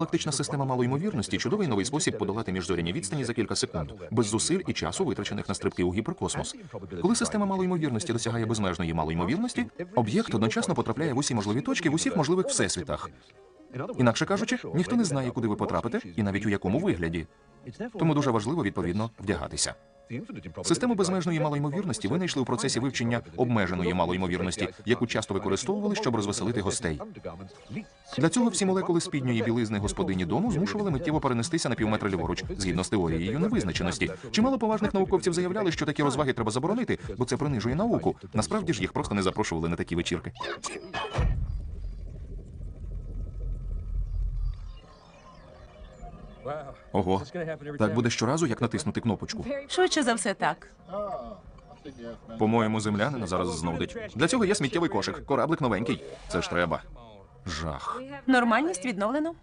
Галактична система малоймовірності чудовий новий спосіб подолати міжзоряні відстані за кілька секунд, без зусиль і часу, витрачених на стрибки у гіперкосмос. Коли система малоймовірності досягає безмежної малоймовірності, об'єкт одночасно потрапляє в усі можливі точки в усіх можливих всесвітах. Інакше кажучи, ніхто не знає, куди ви потрапите, і навіть у якому вигляді. Тому дуже важливо відповідно вдягатися. Систему безмежної малоймовірності винайшли у процесі вивчення обмеженої малоймовірності, яку часто використовували, щоб розвеселити гостей. Для цього всі молекули спідньої білизни господині дому змушували миттєво перенестися на півметра ліворуч, згідно з теорією невизначеності. Чимало поважних науковців заявляли, що такі розваги треба заборонити, бо це принижує науку. Насправді ж їх просто не запрошували на такі вечірки. Ого, так буде щоразу, як натиснути кнопочку. Швидше за все так. По-моєму, землянина зараз знудить. Для цього є сміттєвий кошик. Кораблик новенький. Це ж треба. Жах. Нормальність відновлено.